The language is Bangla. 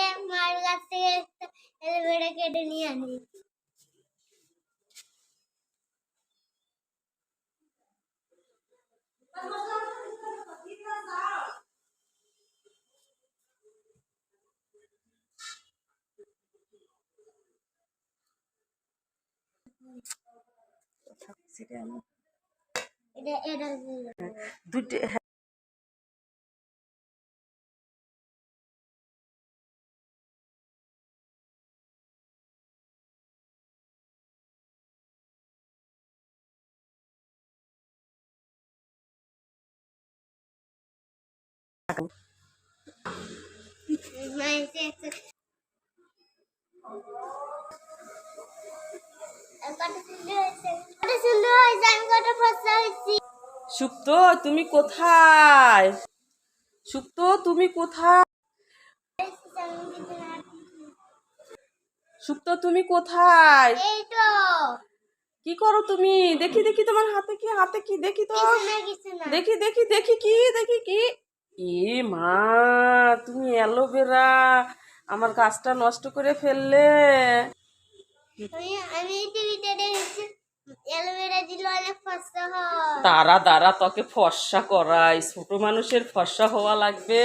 দিয়ে মার কাছ থেকে এলোভেরা কেটে নিয়ে আনি এটা এটা দুটো সুপ্ত তুমি কোথায়? সুপ্ত তুমি কোথায়? সুপ্ত তুমি কোথায়? কি করো তুমি? দেখি দেখি তোমার হাতে কি হাতে কি দেখি তো। দেখি দেখি দেখি কি দেখি কি। এ মা তুমি অ্যালোভেরা আমার গাছটা নষ্ট করে ফেললে। তারা দ্বারা তোকে ফর্সা করাই। ছোট মানুষের ফর্সা হওয়া লাগবে।